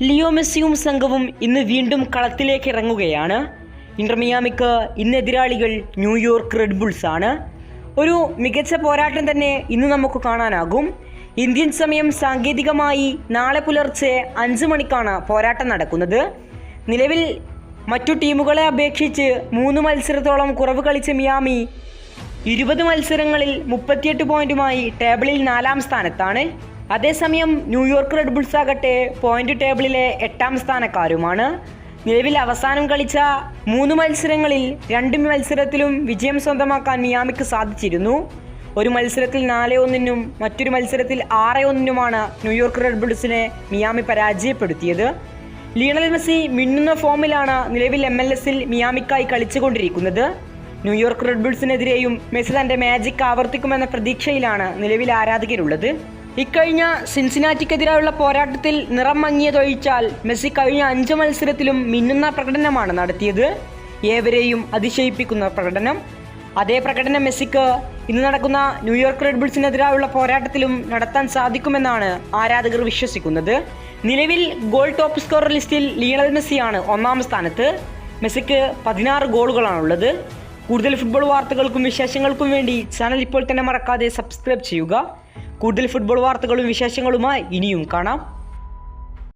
Leo മെസ്സിയും സംഘവും ഇന്ന് വീണ്ടും കളത്തിലേക്ക് ഇറങ്ങുകയാണ്. ഇന്റർമിയാമിക്ക് ഇന്ന് എതിരാളികൾ ന്യൂയോർക്ക് റെഡ് ബുൾസ് ആണ്. ഒരു മികച്ച പോരാട്ടം തന്നെ ഇന്ന് നമുക്ക് കാണാനാകും. ഇന്ത്യൻ സമയം സാങ്കേതികമായി നാളെ പുലർച്ചെ അഞ്ച് മണിക്കാണ് പോരാട്ടം നടക്കുന്നത്. നിലവിൽ മറ്റു ടീമുകളെ അപേക്ഷിച്ച് മൂന്ന് മത്സരത്തോളം കുറവ് കളിച്ച മിയാമി ഇരുപത് മത്സരങ്ങളിൽ മുപ്പത്തിയെട്ട് പോയിന്റുമായി ടേബിളിൽ നാലാം സ്ഥാനത്താണ്. അതേസമയം ന്യൂയോർക്ക് റെഡ് ബുൾസ് ആകട്ടെ പോയിന്റ് ടേബിളിലെ എട്ടാം സ്ഥാനക്കാരുമാണ്. നിലവിൽ അവസാനം കളിച്ച മൂന്ന് മത്സരങ്ങളിൽ രണ്ട് മത്സരത്തിലും വിജയം സ്വന്തമാക്കാൻ മിയാമിക്ക് സാധിച്ചിരുന്നു. ഒരു മത്സരത്തിൽ നാല് ഒന്നിനും മറ്റൊരു മത്സരത്തിൽ ആറ് ഒന്നിനുമാണ് ന്യൂയോർക്ക് റെഡ് ബുൾസിനെ മിയാമി പരാജയപ്പെടുത്തിയത്. ലിയണൽ മെസ്സി മിന്നുന്ന ഫോമിലാണ് നിലവിൽ എം എൽ എസിൽ മിയാമിക്കായി കളിച്ചുകൊണ്ടിരിക്കുന്നത്. ന്യൂയോർക്ക് റെഡ് ബുൾസിനെതിരെയും മെസ്സി തന്റെ മാജിക് ആവർത്തിക്കുമെന്ന പ്രതീക്ഷയിലാണ് നിലവിൽ ആരാധകരുള്ളത്. ഇക്കഴിഞ്ഞ സിൻസിനാറ്റിക്കെതിരായുള്ള പോരാട്ടത്തിൽ നിറം മങ്ങിയതൊഴിച്ചാൽ മെസ്സി കഴിഞ്ഞ അഞ്ച് മത്സരത്തിലും മിന്നുന്ന പ്രകടനമാണ് നടത്തിയത്. ഏവരെയും അതിശയിപ്പിക്കുന്ന പ്രകടനം. അതേ പ്രകടനം മെസ്സിക്ക് ഇന്ന് നടക്കുന്ന ന്യൂയോർക്ക് റെഡ് ബുൾസിനെതിരായുള്ള പോരാട്ടത്തിലും നടത്താൻ സാധിക്കുമെന്നാണ് ആരാധകർ വിശ്വസിക്കുന്നത്. നിലവിൽ ഗോൾ ടോപ്പ് സ്കോർ ലിസ്റ്റിൽ ലിയണൽ മെസ്സിയാണ് ഒന്നാം സ്ഥാനത്ത്. മെസ്സിക്ക് പതിനാറ് ഗോളുകളാണുള്ളത്. കൂടുതൽ ഫുട്ബോൾ വാർത്തകൾക്കും വിശേഷങ്ങൾക്കും വേണ്ടി ചാനൽ ഇപ്പോൾ തന്നെ മറക്കാതെ സബ്സ്ക്രൈബ് ചെയ്യുക. കൂടുതൽ ഫുട്ബോൾ വാർത്തകളും വിശേഷങ്ങളുമായി ഇനിയും കാണാം.